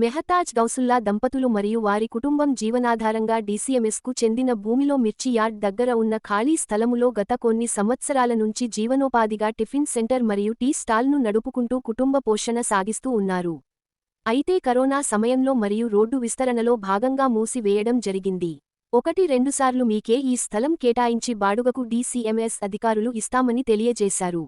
మెహతాజ్ గౌసుల్లా దంపతులు మరియు వారి కుటుంబం జీవనాధారంగా డీసీఎంఎస్కు చెందిన భూమిలో మిర్చి యార్డ్ దగ్గర ఉన్న ఖాళీ స్థలములో గత కొన్ని సంవత్సరాల నుంచి జీవనోపాధిగా టిఫిన్ సెంటర్ మరియు టీ స్టాల్ను నడుపుకుంటూ కుటుంబ పోషణ సాగిస్తూ ఉన్నారు. అయితే కరోనా సమయంలో మరియు రోడ్డు విస్తరణలో భాగంగా మూసివేయడం జరిగింది. ఒకటి రెండుసార్లు మీకే ఈ స్థలం కేటాయించి బాడుగకు డీసీఎంఎస్ అధికారులు ఇస్తామని తెలియజేశారు.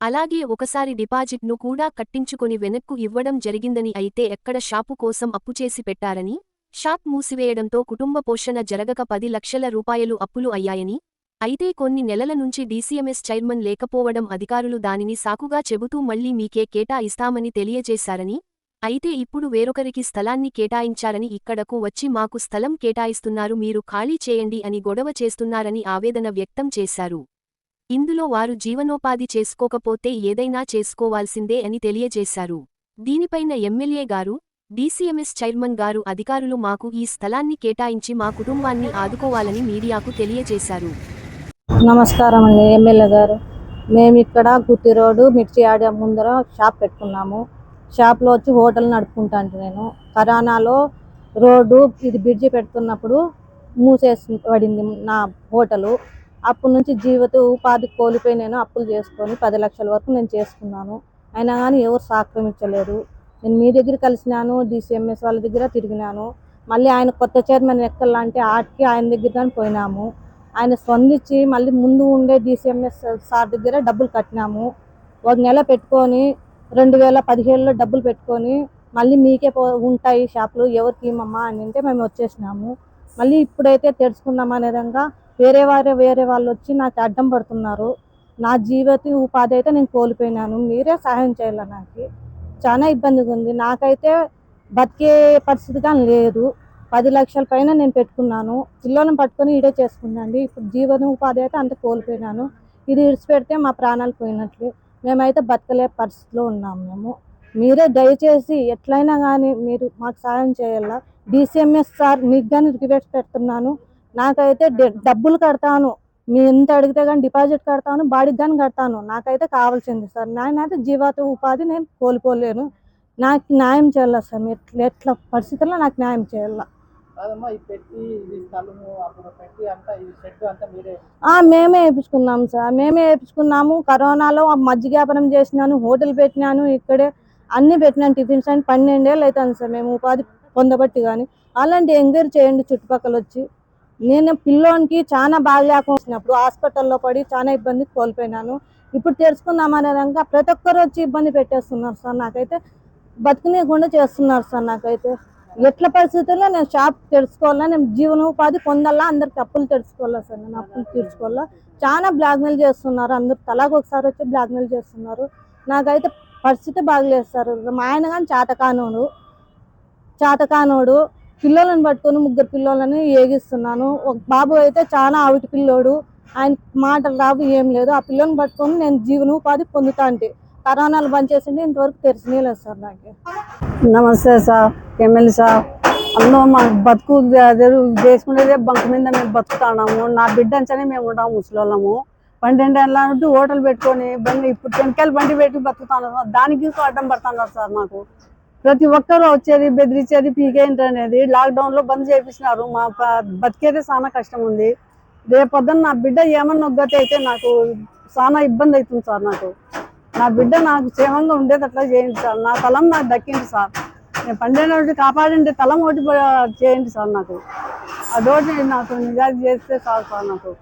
అలాగే ఒకసారి డిపాజిట్ను కూడా కట్టించుకొని వెనక్కు ఇవ్వడం జరిగిందని అయితే ఎక్కడ షాపు కోసం అప్పుచేసి పెట్టారని షాప్ మూసివేయడంతో కుటుంబ పోషణ జరగక పది లక్షల రూపాయలు అప్పులు అయ్యాయని అయితే కొన్ని నెలల నుంచి డీసీఎంఎస్ చైర్మన్ లేకపోవడం అధికారులు దానిని సాకుగా చెబుతూ మళ్ళీ మీకే కేటా ఇస్తామని తెలియజేశారని అయితే ఇప్పుడు వేరొకరికి స్థలాన్ని కేటాయించారని ఇక్కడకు వచ్చి మాకు స్థలం కేటాయిస్తున్నారు మీరు ఖాళీ చేయండి అని గొడవ చేస్తున్నారని ఆవేదన వ్యక్తం చేశారు. ఇందులో వారు జీవనోపాధి చేసుకోకపోతే ఏదైనా చేసుకోవాల్సిందే అని తెలియజేశారు. దీనిపైన ఎమ్మెల్యే గారు డీసీఎంఎస్ చైర్మన్ గారు అధికారులు మాకు ఈ స్థలాన్ని కేటాయించి మా కుటుంబాన్ని ఆదుకోవాలని మీడియాకు తెలియజేశారు. నమస్కారం అండి ఎమ్మెల్యే గారు. మేము ఇక్కడ గుత్తి రోడ్డు మిర్చి ఆడ ముందర షాప్ పెట్టుకున్నాము. షాప్లో వచ్చి హోటల్ నడుపుకుంటాను నేను. కరోనాలో రోడ్డు ఇది బ్రిడ్జి పెడుతున్నప్పుడు మూసేసి పడింది నా హోటలు. అప్పటి నుంచి జీవిత ఉపాధి కోల్పోయి నేను అప్పులు చేసుకొని పది లక్షల వరకు నేను చేసుకున్నాను. అయినా కానీ ఎవరు సహకరించలేరు నేను మీ దగ్గర కలిసినాను డిసిఎంఎస్ వాళ్ళ దగ్గర తిరిగినాను. మళ్ళీ ఆయన కొత్త చైర్మన్ ఎక్కాలంటే ఆటికి ఆయన దగ్గర పోయినాము. ఆయన స్పందించి మళ్ళీ ముందు ఉండే డిసిఎంఎస్ సార్ దగ్గర డబ్బులు కట్టినాము. ఒక నెల పెట్టుకొని రెండు వేల పదిహేడులో డబ్బులు పెట్టుకొని మళ్ళీ మీకే పో ఉంటాయి షాపులు ఎవరికి ఇమ్మమ్మా అని అంటే మేము వచ్చేసినాము. మళ్ళీ ఇప్పుడైతే తెరుచుకుందాం అనే విధంగా వేరే వారే వేరే వాళ్ళు వచ్చి నాకు అడ్డం పడుతున్నారు. నా జీవిత ఉపాధి అయితే నేను కోల్పోయినాను. మీరే సహాయం చేయాలి నాకు? చాలా ఇబ్బందిగా ఉంది. నాకైతే బతికే పరిస్థితి కానీ లేదు. పది లక్షల పైన నేను పెట్టుకున్నాను. పిల్లలను పట్టుకొని ఇడే చేసుకున్నాండి. ఇప్పుడు జీవన ఉపాధి అయితే అంత కోల్పోయినాను. ఇది ఇడిచిపెడితే మా ప్రాణాలు పోయినట్లు. మేమైతే బతకలే పరిస్థితిలో ఉన్నాము మేము. మీరే దయచేసి ఎట్లయినా కానీ మీరు మాకు సాయం చేయాలా? డిసిఎంఎస్ సార్ మీకు కానీ రిక్వెస్ట్ పెడుతున్నాను. నాకైతే డబ్బులు కడతాను. మీ ఎంత అడిగితే కానీ డిపాజిట్ కడతాను బాడీకి కానీ కడతాను. నాకైతే కావాల్సింది సార్. నాయనైతే జీవిత ఉపాధి నేను కోల్పోలేను. నాకు న్యాయం చేయాలి సార్? మీరు ఎట్లా ఎట్లా పరిస్థితుల్లో నాకు న్యాయం చేయాలి? మీరే మేమే వేయించుకున్నాం సార్. మేమే వేయించుకున్నాము కరోనాలో మజ్జిగ వ్యాపారం చేసినాను హోటల్ పెట్టినాను ఇక్కడే అన్ని పెట్టినాను టిఫిన్స్ అని పన్నెండేళ్ళు అవుతుంది సార్ మేము ఉపాధి పొందబట్టి కానీ. అలాంటి ఎంక్వైరీ చేయండి చుట్టుపక్కల వచ్చి. నేను పిల్లోనికి చాలా బాగా వచ్చినప్పుడు హాస్పిటల్లో పడి చాలా ఇబ్బంది కోల్పోయినాను. ఇప్పుడు తెలుసుకుందామనే రంగా ప్రతి ఒక్కరు వచ్చి ఇబ్బంది పెట్టేస్తున్నారు సార్ నాకైతే. బతికినీయకుండా చేస్తున్నారు సార్ నాకైతే. ఎట్ల పరిస్థితుల్లో నేను షాప్ తెలుసుకోవాలా నేను జీవనోపాధి పొందాలా అందరికి అప్పులు తెలుసుకోవాలా సార్ నేను అప్పులు తీర్చుకోవాలా. చాలా బ్లాక్మెయిల్ చేస్తున్నారు అందరు. తలాగా ఒకసారి వచ్చి బ్లాక్మెయిల్ చేస్తున్నారు. నాకైతే పరిస్థితి బాగలేదు సార్. మా ఆయన కానీ చేతకానోడు. చేతకానోడు. పిల్లలను పట్టుకొని ముగ్గురు పిల్లలని ఏగిస్తున్నాను. ఒక బాబు అయితే చాలా ఆవిటి పిల్లోడు. ఆయన మాటలు రావు ఏం లేదు. ఆ పిల్లని పట్టుకొని నేను జీవనోపాధి పొందుతా అంటే కరోనాలు బంద్ చేసింది ఇంతవరకు తెలిసినే లేదు సార్ నాకు. నమస్తే సార్. MLA sir. అందరూ మా బతుకు చేసుకునేదే బంక్ మీద మేము బతుకుతున్నాము. నా బిడ్డ అంచనే మేము ఉంటాము ముసలోళ్ళము. పన్నెండు ఏళ్ళ అంటూ హోటల్ పెట్టుకొని బండి ఇప్పుడు వెనకాల బండి పెట్టి బతుకుతాను. దానికి అడ్డం పడుతున్నారు సార్ మాకు. ప్రతి ఒక్కరు వచ్చేది బెదిరించేది పీకేంటి అనేది లాక్డౌన్లో బంద్ చేపించినారు మా ప- బతికేదే చాలా కష్టం ఉంది. రేపొద్దున నా బిడ్డ ఏమన్నా ఒగ్గతే అయితే నాకు చాలా ఇబ్బంది అవుతుంది సార్ నాకు. నా బిడ్డ నాకు క్షేమంగా ఉండేది అట్లా చేయండి సార్. నా తలం నాకు దక్కింది సార్. నేను పండిన కాపాడండి తలం ఒకటి చేయండి సార్ నాకు. అదోటి నాకు నిజాది చేస్తే చాలు సార్ నాకు.